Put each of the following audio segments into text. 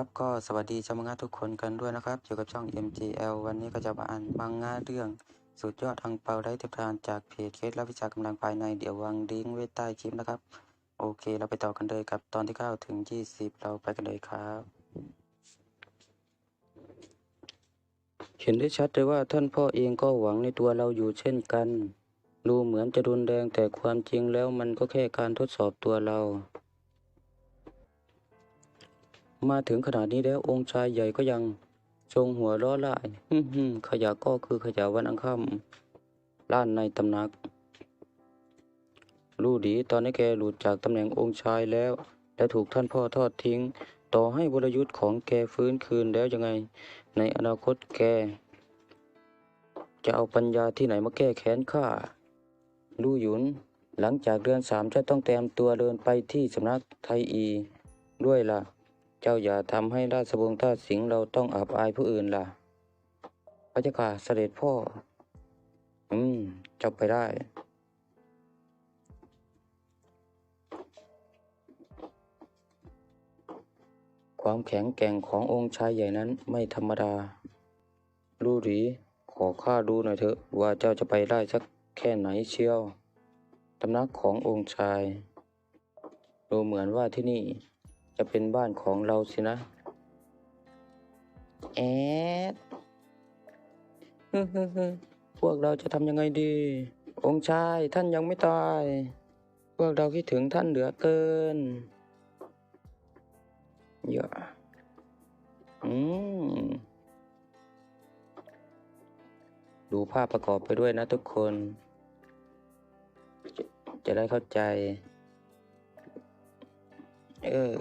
ครับก็สวัสดีชาวมังงะทุกคนกันด้วยนะครับอยู่กับช่อง MGL วันนี้ก็จะมาอ่านมังงะเรื่องสุดยอดอังเปาได้ติดตามจากเพจเคสและวิชากำลังภายในเดี๋ยววางลิงก์ไว้ใต้คลิปนะครับ โอเคเราไปต่อกันเลยกับตอนที่9ถึง 20 เราไปกันเลยครับ เห็นได้ชัดเลยว่าท่านพ่อเองก็หวังในตัวเราอยู่เช่นกัน ดูเหมือนจะรุนแรงแต่ความจริงแล้วมันก็แค่การทดสอบตัวเรา มาถึงขนาดนี้แล้วองค์ชายใหญ่ก็ยังทรงหัวล้อล่ายขยะก็คือขยะวันอังคารล้านในตำหนัก รู้ดีตอนนี้แกหลุดจากตำแหน่งองค์ชายแล้ว และถูกท่านพ่อทอดทิ้ง ต่อให้วรยุทธ์ของแกฟื้นคืนแล้วยังไง ในอนาคตแก จะเอาปัญญาที่ไหนมาแก้แค้นข้าลู่หยุน หลังจากเดือนสามจะต้องเตรียมตัวเดินไปที่สำนักไทยอี ด้วยล่ะ เจ้าอย่าทำให้ราชวงศ์ต้าสิงห์เราต้องอับอายผู้อื่นล่ะ พระเจ้าค่ะเสด็จพ่อ อืมเจ้าไปได้ความแข็งแกร่งขององค์ชายใหญ่นั้นไม่ธรรมดารู้หรือขอข้าดูหน่อยเถอะว่าเจ้าจะไปได้สักแค่ไหนเชียว ตำนักขององค์ชาย ดูเหมือนว่าที่นี่ จะเป็นบ้านของเราสินะ แอดฮึ่มๆๆพวกเราจะทำยังไงดี องค์ชายท่านยังไม่ตาย พวกเราคิดถึงท่านเหลือเกินอย่าอืมดูภาพประกอบไปด้วยนะทุกคน จะจะได้เข้าใจ เออ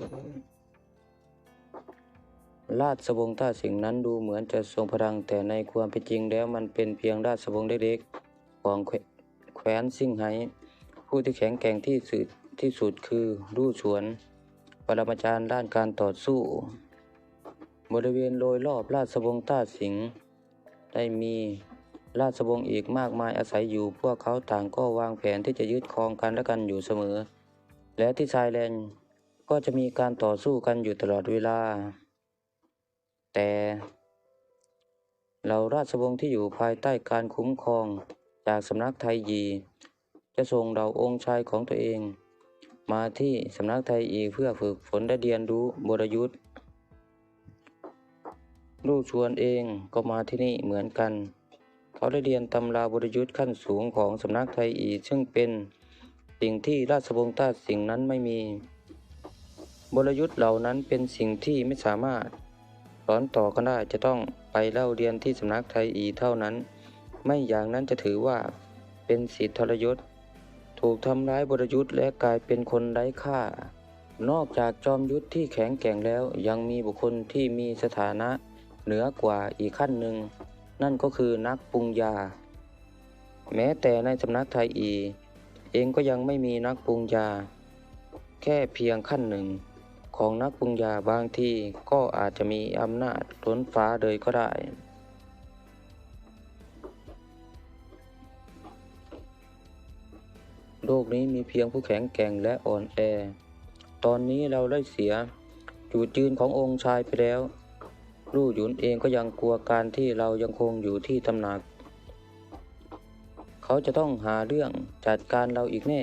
ราชวงศ์ต้าสิงห์นั้นดูเหมือนจะทรงพลังแต่ในความเป็นจริงแล้วมันเป็นเพียงราชวงศ์เล็กๆของแขแคว้นซิ่งไห้ผู้ที่แข็งแกร่งที่สุดที่สุดคือลู่ฉวน ปรมาจารย์ด้านการต่อสู้ บริเวณโดยรอบราชวงศ์ต้าสิงห์ได้มีราชวงศ์อีกมากมายอาศัยอยู่ พวกเขาต่างก็วางแผนที่จะยึดครองกันและกันอยู่เสมอ และที่ชายแดน ก็จะมีการต่อสู้กันอยู่ตลอดเวลา แต่เราราชวงศ์ที่อยู่ภายใต้การคุ้มครองจากสำนักไทยยี จะส่งเราองค์ชายของตัวเอง มาที่สำนักไทยอีเพื่อฝึกฝนและเรียนรู้บรยุทธ์ลูกชวนเองก็มาที่นี่เหมือนกัน เขาได้เรียนตำราบรยุทธ์ขั้นสูงของสำนักไทยอีซึ่งเป็นสิ่งที่ราชวงศ์ต้าสิ่งนั้นไม่มี บรยุทธ์เหล่านั้นเป็นสิ่งที่ไม่สามารถสอนต่อกันได้จะต้องไปเล่าเรียนที่สำนักไทยอีเท่านั้น ไม่อย่างนั้นจะถือว่าเป็นสิทธิทรยศ ถูกทำร้ายบรยุทธ์และกลายเป็นคนไร้ค่า นอกจากจอมยุทธที่แข็งแกร่งแล้วยังมีบุคคลที่มีสถานะเหนือกว่าอีกขั้นหนึ่ง นั่นก็คือนักปรุงยา แม้แต่ในสำนักไทยอี เองก็ยังไม่มีนักปรุงยา แค่เพียงขั้นหนึ่ง ของนักปรุงยาบางทีก็อาจจะมีอำนาจล้นฟ้าเลยก็ได้ โลกนี้มีเพียงผู้แข็งแกร่งและอ่อนแอ ตอนนี้เราได้เสียจุดยืนขององค์ชายไปแล้ว ลู่หยุนเองก็ยังกลัวการที่เรายังคงอยู่ที่ตำหนัก เขาจะต้องหาเรื่องจัดการเราอีกแน่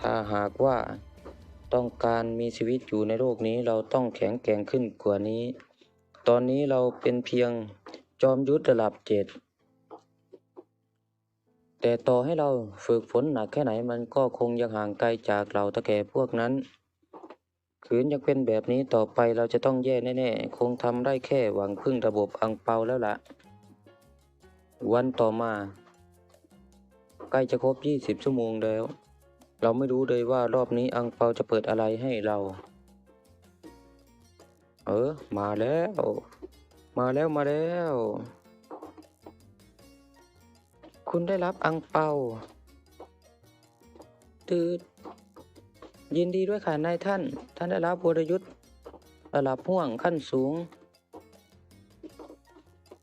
ถ้าหากว่า ต้องการมีชีวิตอยู่ในโลกนี้เราต้องแข็งแกร่งขึ้นกว่านี้ ตอนนี้เราเป็นเพียงจอมยุทธระดับเจ็ดแต่ต่อให้เราฝึกฝนหนักแค่ไหนมันก็คงยังห่างไกลจากเราตะแก่พวกนั้นขืนยังเป็นแบบนี้ต่อไปเราจะต้องแย่แน่ๆ คงทำได้แค่หวังพึ่งระบบอังเปาแล้วละ่ะ วันต่อมา ใกล้จะครบ 20 ชั่วโมงแล้ว เราไม่รู้เลยว่ารอบนี้อังเปาจะเปิดอะไรให้เรา เออ มาแล้ว มาแล้วมาแล้ว คุณได้รับอังเปาตืดยินดีด้วยค่ะนายท่าน ท่านได้รับบรยุทธ์ระดับห่วงขั้นสูง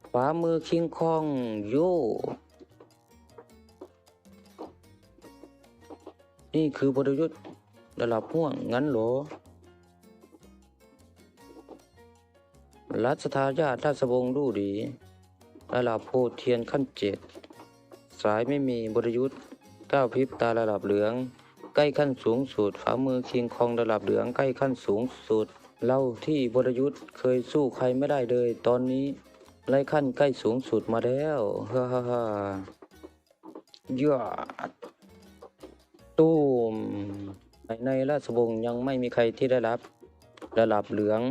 ขวามือคิงคองโย นี่คือบรยุทธ์ระดับห่วงงั้นหรอ รัชทายาทราชวงศ์ลู่หลีระดับโพเทียนขั้นเจ็ดสายไม่มีบริยุทธ์ก้าวพริบตาระดับเหลือง ใกล้ขั้นสูงสุดฝ่ามือคิงคองระดับเหลืองใกล้ขั้นสูงสุดเราที่บริยุทธ์เคยสู้ใครไม่ได้เลย ตอนนี้ไล่ขั้นใกล้สูงสุดมาแล้วฮ่าฮ่าฮ่ายอด ตูมในราชวงศ์ยังไม่มีใครที่ได้รับระดับเหลือง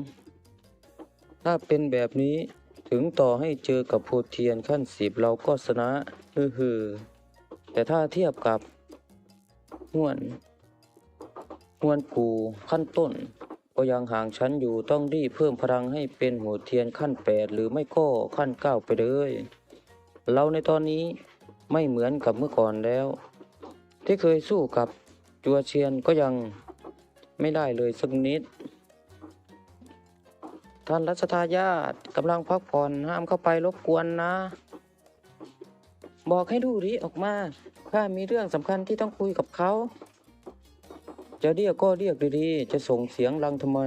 ถ้าเป็นแบบนี้ถึงต่อให้เจอกับโพเทียนขั้นสิบเราก็ชนะฮือฮือแต่ถ้าเทียบกับห้วนห้วนปูขั้นต้น ก็ยังห่างชั้นอยู่ต้องรีบเพิ่มพลังให้เป็นหัวเทียนขั้นแปดหรือไม่ก็ขั้นเก้าไปเลย เราในตอนนี้ไม่เหมือนกับเมื่อก่อนแล้ว ที่เคยสู้กับจัวเชียนก็ยังไม่ได้เลยสักนิด ท่านรัชทายาทกำลังพักผ่อนห้ามเข้าไปรบกวนนะ บอกให้ดูริออกมาข้ามีเรื่องสำคัญที่ต้องคุยกับเขา จะเรียกก็เรียกดีๆ จะส่งเสียงรังทำไม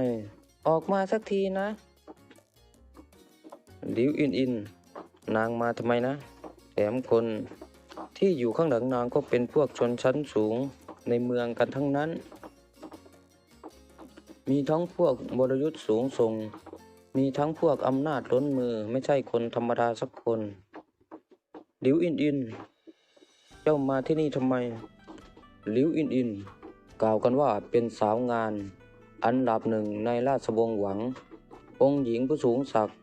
ออกมาสักทีนะดิวอินอิน นางมาทำไมนะแถมคน ที่อยู่ข้างหลังนางก็เป็นพวกชนชั้นสูงในเมืองกันทั้งนั้น มีทั้งพวกบรยุทธ์สูงส่ง มีทั้งพวกอำนาจล้นมือไม่ใช่คนธรรมดาสักคนหลิวอินอิน เจ้ามาที่นี่ทำไมหลิวอินอิน กล่าวกันว่าเป็นสาวงาน อันดับหนึ่งในราชวงศ์หวัง องค์หญิงผู้สูงศักดิ์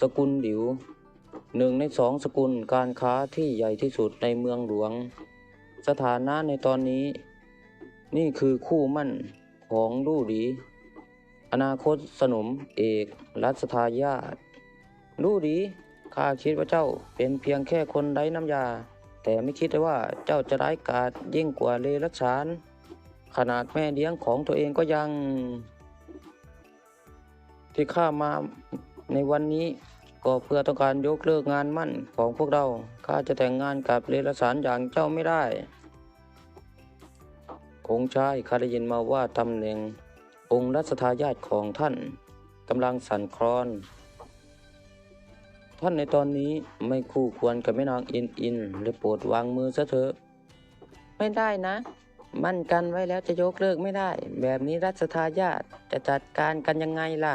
สกุลหลิว หนึ่งในสองสกุลการค้าที่ใหญ่ที่สุดในเมืองหลวง สถานะในตอนนี้ นี่คือคู่มั่นของลู่หลีอนาคตสนมเอกรัชทายาทรู้ดีข้าคิดว่าเจ้าเป็นเพียงแค่คนไร้น้ำยา แต่ไม่คิดเลยว่าเจ้าจะร้ายกาจยิ่งกว่าเลรัชาน ขนาดแม่เลี้ยงของตัวเองก็ยัง ที่ข้ามาในวันนี้ ก็เพื่อต้องการยกเลิกงานมั่นของพวกเรา ข้าจะแต่งงานกับเลรัชานอย่างเจ้าไม่ได้ องค์ชายข้าได้ยินมาว่าตำแหน่งองค์รัชทายาทของท่านกำลังสั่นคลอน ท่านในตอนนี้ไม่คู่ควรกับแม่นางอินอินเลยโปรดวางมือซะเถอะ ไม่ได้นะ มั่นกันไว้แล้วจะยกเลิกไม่ได้ แบบนี้รัชทายาทจะจัดการกันยังไงล่ะ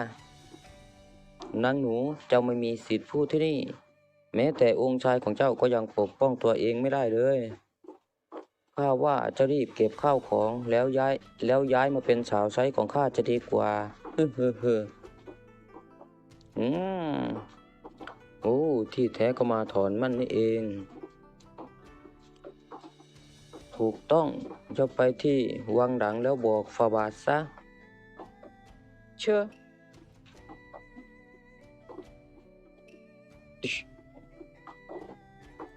นางหนูเจ้าไม่มีสิทธิ์พูดที่นี่ แม้แต่องค์ชายของเจ้าก็ยังปกป้องตัวเองไม่ได้เลยข้าว่าจะรีบเก็บข้าวของแล้วย้ายแล้วย้ายมาเป็นสาวใช้ของข้าจะดีกว่าฮึฮึฮึอืมโอ้ที่แท้ก็มาถอนมันนี่เอง ถูกต้องจะไปที่วังหลังแล้วบอกฟาบาทซะเชื่อ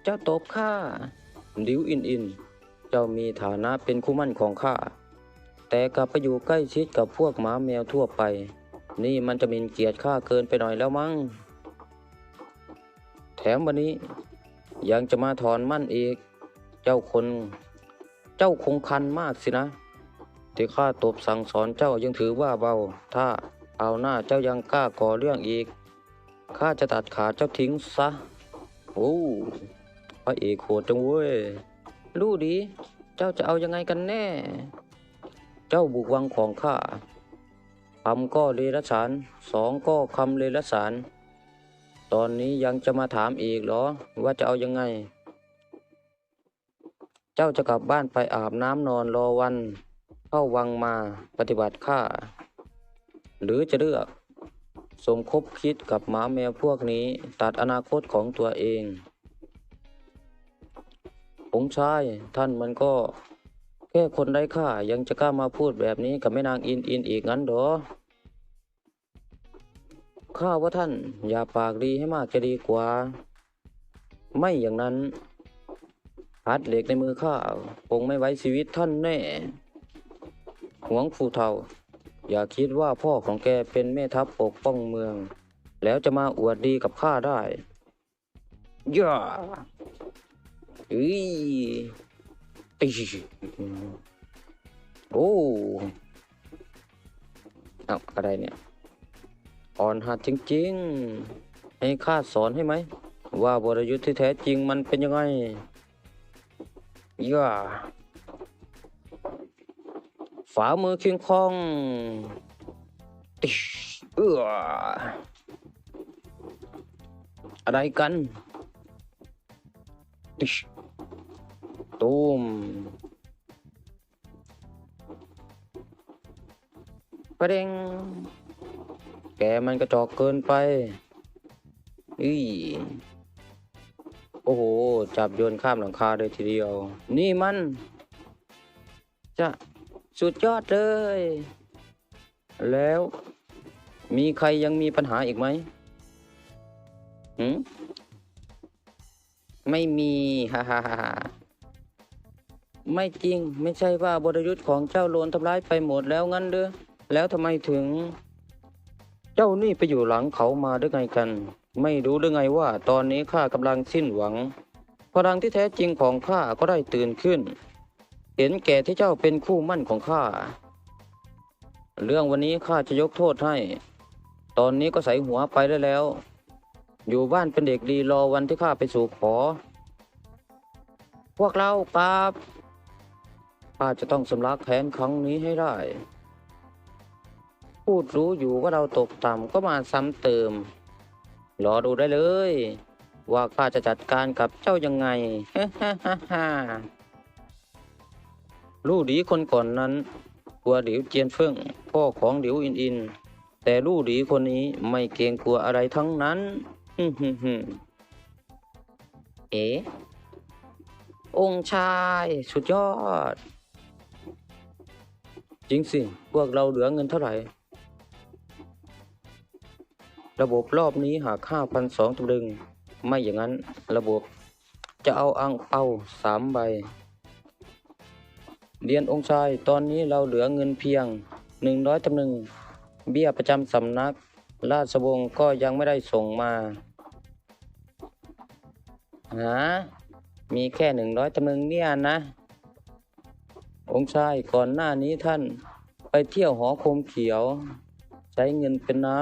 เจ้าตบข้าดิวอินอิน เจ้ามีฐานะเป็นคู่มั่นของข้า แต่กลับไปอยู่ใกล้ชิดกับพวกหมาแมวทั่วไป นี่มันจะมินเกียรติข้าเกินไปหน่อยแล้วมั้ง แถมวันนี้ ยังจะมาถอนมั่นอีก เจ้าคน เจ้าคงคันมากสินะ ที่ข้าตบสั่งสอนเจ้ายังถือว่าเบา ถ้าเอาหน้าเจ้ายังกล้าก่อเรื่องอีก ข้าจะตัดขาเจ้าทิ้งซะ โอ้พระเอกโหดจังเว้ย รู้ดี เจ้าจะเอายังไงกันแน่ เจ้าบุกวังของข้าคำก็เลรสารสองก็คำเลรสาร ตอนนี้ยังจะมาถามอีกเหรอ ว่าจะเอายังไง เจ้าจะกลับบ้านไปอาบน้ำนอนรอวัน เข้าวังมาปฏิบัติข้า หรือจะเลือก สมคบคิดกับหมาแมวพวกนี้ ตัดอนาคตของตัวเององชายท่านมันก็ แค่คนไร้ค่ายังจะกล้ามาพูดแบบนี้กับแม่นางอินอินอีกงั้นเหรอข้าว่าท่านอย่าปากดีให้มากจะดีกว่า ไม่อย่างนั้นหัดเหล็กในมือข้าคงไม่ไว้ชีวิตท่านแน่หวงฟูเทา อย่าคิดว่าพ่อของแกเป็นแม่ทัพปกป้องเมือง แล้วจะมาอวดดีกับข้าได้ย่าเอ้ยอิ๊ยโอ้เอาอะไรเนี่ย อ่อนหัดจริงๆ ให้ข้าสอนให้ไหม ว่าบรยุทธ์ที่แท้จริงมันเป็นยังไงย่า ฝ่ามือคิงคองติชเอออะไรกันติชตูมประเด็งแกมันกระจอกเกินไปอีโอ้โห จับโยนข้ามหลังคาเลยทีเดียว นี่มัน จะ สุดยอดเลย แล้วมีใครยังมีปัญหาอีกไหมหืมไม่มีฮ่าฮ่าฮ่าไม่จริง ไม่ใช่ว่าบรยุทธ์ของเจ้าโลนทำร้ายไปหมดแล้วงั้นเด้อแล้วทำไมถึง เจ้านี่ไปอยู่หลังเขามาได้ไงกัน ไม่รู้ได้ไงว่า ตอนนี้ข้ากำลังสิ้นหวังพลังที่แท้จริงของข้าก็ได้ตื่นขึ้น เห็นแก่ที่เจ้าเป็นคู่มั่นของข้า เรื่องวันนี้ข้าจะยกโทษให้ ตอนนี้ก็ใส่หัวไปได้แล้ว อยู่บ้านเป็นเด็กดีรอวันที่ข้าไปสู่ขอ พวกเราครับข้าจะต้องสำลักแค้นครั้งนี้ให้ได้ พูดรู้อยู่ว่าเราตกต่ำก็มาซ้ำเติม รอดูได้เลย ว่าข้าจะจัดการกับเจ้ายังไงฮ่าฮ่าฮ่า ลู่ดีคนก่อนนั้นกลัวหลิวเจียนเฟิงพ่อของหลิวอินอิน แต่ลู่ดีคนนี้ไม่เกรงกลัวอะไรทั้งนั้นฮึฮึฮึเอ๋องชายสุดยอด จริงสิ พวกเราเหลือเงินเท่าไหร่ ระบบรอบนี้หาค่าพันสองตำลึง ไม่อย่างนั้นระบบจะเอาอังเปาสามใบ เรียนองค์ชายตอนนี้เราเหลือเงินเพียงหนึ่งร้อยตำลึงเบี้ยประจำสำนัก ราชวงศ์ก็ยังไม่ได้ส่งมาหามีแค่หนึ่งร้อยตำลึงเนี่ยนะ องค์ชายก่อนหน้านี้ท่านไปเที่ยวหอคมเขียว ใช้เงินเป็นน้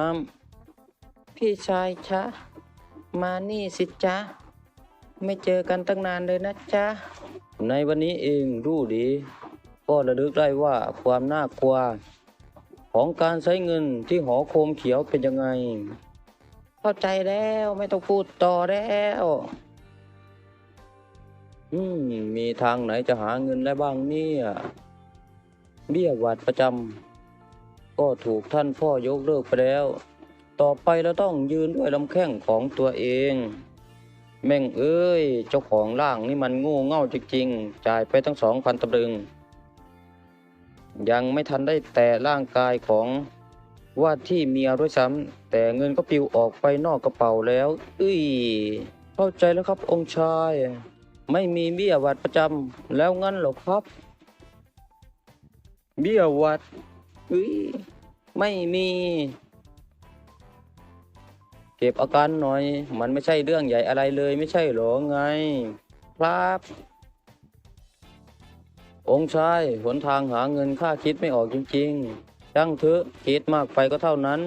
ำ พี่ชายชะมานี่สิจ๊ะ ไม่เจอกันตั้งนานเลยนะจ๊ะ ในวันนี้เองรู้ดี ก็ระลึกได้ว่าความน่ากลัว ของการใช้เงินที่หอโคมเขียวเป็นยังไง เข้าใจแล้วไม่ต้องพูดต่อแล้วอืมมีทางไหนจะหาเงินได้บ้างเนี่ยเบี้ยหวัดประจำก็ถูกท่านพ่อยกเลิกไปแล้ว ต่อไปเราต้องยืนด้วยลำแข้งของตัวเอง แม่งเอ้ย เจ้าของร่างนี่มันโง่เง่าจริงๆ จ่ายไปตั้งสองพันตำลึง ยังไม่ทันได้แตะร่างกายของว่าที่เมียด้วยซ้ำแต่เงินก็ปลิวออกไปนอกกระเป๋าแล้วอุ้ยเข้าใจแล้วครับองค์ชาย ไม่มีเบี้ยวัดประจำแล้วงั้นหรอครับ เบี้ยวัดอุ้ยไม่มี เก็บอาการหน่อย มันไม่ใช่เรื่องใหญ่อะไรเลยไม่ใช่หรอไง ครับ องค์ชายหนทางหาเงินข้าคิดไม่ออกจริงๆช่างเถอะคิดมากไปก็เท่านั้น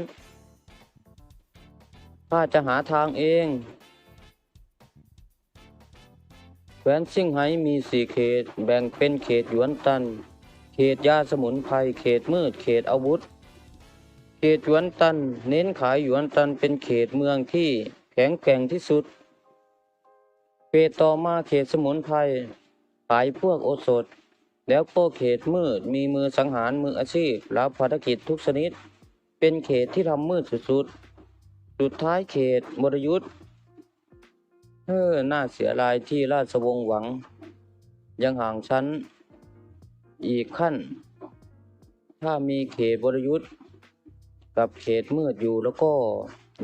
ข้าจะหาทางเองแคว้นซิ่งไฮ้มีสี่เขต แบ่งเป็นเขตหยวนตัน เขตยาสมุนไพร เขตมืด เขตอาวุธ เขตหยวนตัน เน้นขายหยวนตันเป็นเขตเมืองที่แข็งแกร่งที่สุด เขตต่อมาเขตสมุนไพร ขายพวกโอสถ แล้วก็เขตมืดมีมือสังหารมืออาชีพรับภารกิจทุกชนิด เป็นเขตที่ทำมืดสุดๆ สุดท้ายเขตมรยุทธ์เฮ้อน่าเสียดายที่ราชวงศ์หวัง ยังห่างชั้น อีกขั้น ถ้ามีเขตบรยุทธ์กับเขตมืดอยู่แล้วก็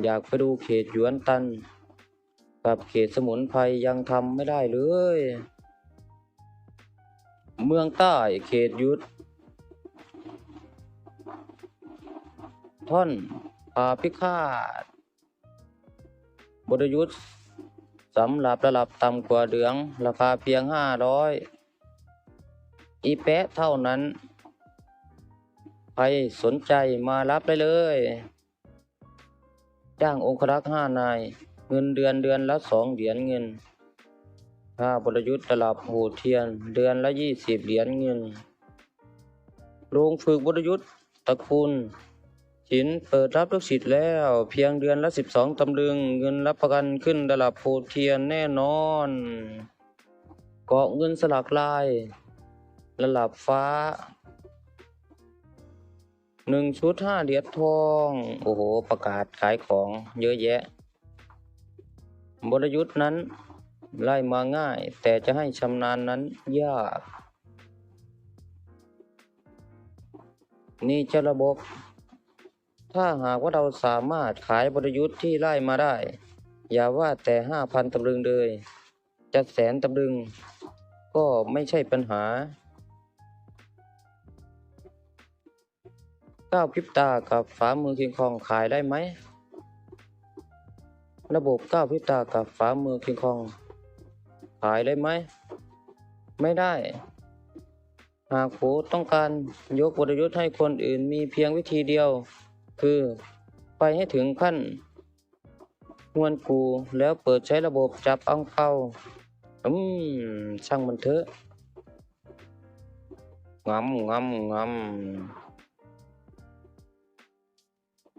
อยากไปดูเขตหยวนตัน กับเขตสมุนไพรยังทำไม่ได้เลย เมืองใต้เขตยุทธท่อนพาพิฆาตบรยุทธ์สำหรับระดับต่ำกว่าเหลือง ราคาเพียงห้าร้อยอีแปะเท่านั้น ใครสนใจมารับได้เลย จ้างองครักษ์ห้านาย เงินเดือนเดือนละสองเหรียญเงิน ค่าบรยุทธ์ระดับหดเทียน เดือนละยี่สิบเหรียญเงิน โรงฝึกบรยุทธ์ตระกูลฉินเปิดรับลูกศิษย์แล้ว เพียงเดือนละสิบสองตำลึง เงินรับประกันขึ้นระดับโหดเทียนแน่นอน เกาะเงินสลักลายระดับฟ้าหนึ่งชุดห้าเหรียญทอง โอ้โห ประกาศขายของเยอะแยะ บรยุทธ์นั้น ไล่มาง่าย แต่จะให้ชำนาญนั้นยาก นี่จ้าระบบ ถ้าหากว่าเราสามารถขายบรยุทธ์ที่ไล่มาได้ อย่าว่าแต่ห้าพันตำลึงเลย จะแสนตำลึง ก็ไม่ใช่ปัญหาก้าวพริบตากับฝามือคิงคองขายได้ไหม ระบบก้าวพริบตากับฝามือคิงคอง ขายได้ไหม ไม่ได้ หากโหต้องการยกบทยุทธ์ให้คนอื่นมีเพียงวิธีเดียว คือไปให้ถึงขั้นหวนกูแล้วเปิดใช้ระบบจับอังเปาอืมช่างมันเถอะงำงำงำ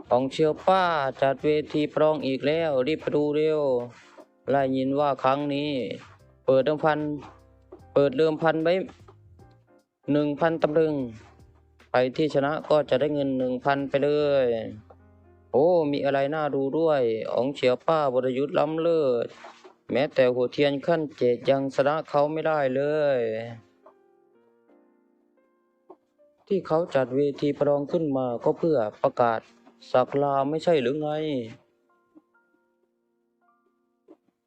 ของเชียวป้าจัดเวทีปรองอีกแล้ว รีบไปดูเร็วไล่ยินว่าครั้งนี้ เปิดเดิมพัน เปิดเดิมพันไว้หนึ่งพันตำลึง ใครที่ชนะก็จะได้เงินหนึ่งพันไปเลย โอ้ มีอะไรน่าดูด้วยของเฉียวป้าบรยุทธ์ล้ำเลิศ แม้แต่หัวเทียนขั้นเจ็ดยังชนะเขาไม่ได้เลย ที่เขาจัดเวทีประลองขึ้นมาก็เพื่อประกาศสักลาไม่ใช่หรือไง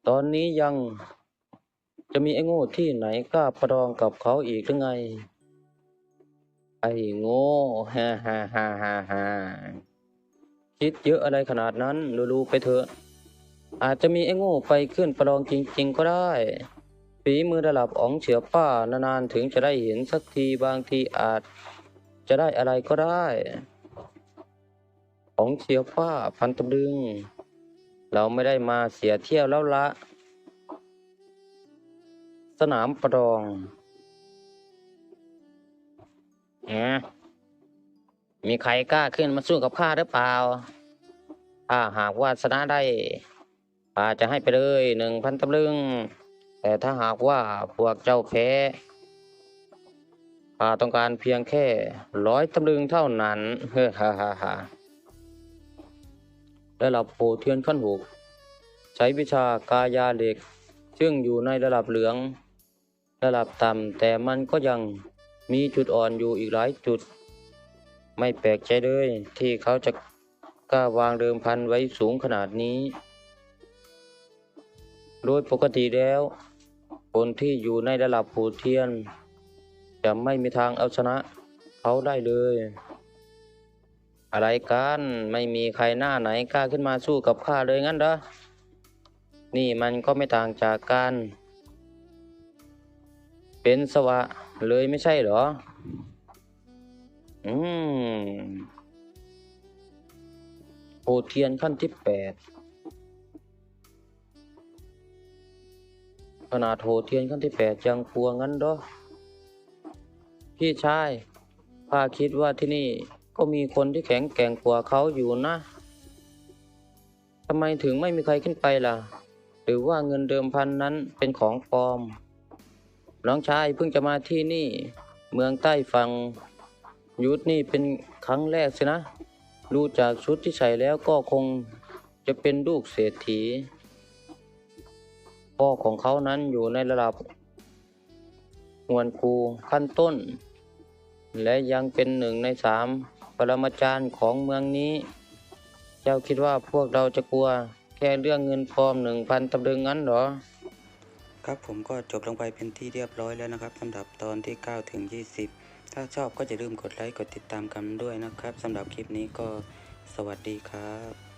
ตอนนี้ยัง จะมีไอ้โง่ที่ไหนกล้าประลองกับเขาอีกหรือไง ไอ้โง่ฮ่าฮ่าฮ่าฮ่าฮ่าคิดเยอะอะไรขนาดนั้นรู้ๆไปเถอะ อาจจะมีไอ้โง่ไปขึ้นประลองจริง ๆ ก็ได้ฝีมือระดับอ๋องเฉียป้านานๆถึงจะได้เห็นสักทีบางทีอาจ จะได้อะไรก็ได้ของเชียป้าพันตำลึง เราไม่ได้มาเสียเที่ยวแล้วละ สนามประลองแหมมีใครกล้าขึ้นมาสู้กับข้าหรือเปล่า ถ้าหากว่าชนะได้ข้าจะให้ไปเลยหนึ่งพันตำลึง แต่ถ้าหากว่าพวกเจ้าแพ้ข้าต้องการเพียงแค่ร้อยตำลึงเท่านั้น เฮ้ฮ่าฮ่าฮ่าระดับโปเทียนขั้นหกใช้วิชากายาเหล็ก ซึ่งอยู่ในระดับเหลือง ระดับต่ำแต่มันก็ยังมีจุดอ่อนอยู่อีกหลายจุด ไม่แปลกใจเลยที่เขาจะกล้าวางเดิมพันไว้สูงขนาดนี้ โดยปกติแล้ว คนที่อยู่ในระดับโปรเทียน จะไม่มีทางเอาชนะเขาได้เลย อะไรกันไม่มีใครหน้าไหนกล้าขึ้นมาสู้กับข้าเลยงั้นเหรอนี่มันก็ไม่ต่างจากการ เป็นสวะเลยไม่ใช่หรอ อืมโอเทียนขั้นที่แปดขนาดโหเทียนขั้นที่แปดยังกลัวงั้นเหรอพี่ชายข้าคิดว่าที่นี่ก็มีคนที่แข็งแกร่งกว่าเขาอยู่นะทำไมถึงไม่มีใครขึ้นไปล่ะ หรือว่าเงินเดิมพันนั้นเป็นของปลอม น้องชายเพิ่งจะมาที่นี่ เมืองใต้ฝั่งยุทธนี่เป็นครั้งแรกสินะ ดูจากชุดที่ใส่แล้วก็คงจะเป็นลูกเศรษฐี พ่อของเขานั้นอยู่ในระดับหวนครูขั้นต้น และยังเป็นหนึ่งในสามปรมาจารย์ของเมืองนี้ เจ้าคิดว่าพวกเราจะกลัวแค่เรื่องเงินปลอมหนึ่งพันตำลึงงั้นหรอ ครับผมก็จบลงไปเป็นที่เรียบร้อยแล้วนะครับสำหรับตอนที่ 9 ถึง 20 ถ้าชอบก็จะลืมกดไลค์กดติดตามกันด้วยนะครับสำหรับคลิปนี้ก็สวัสดีครับ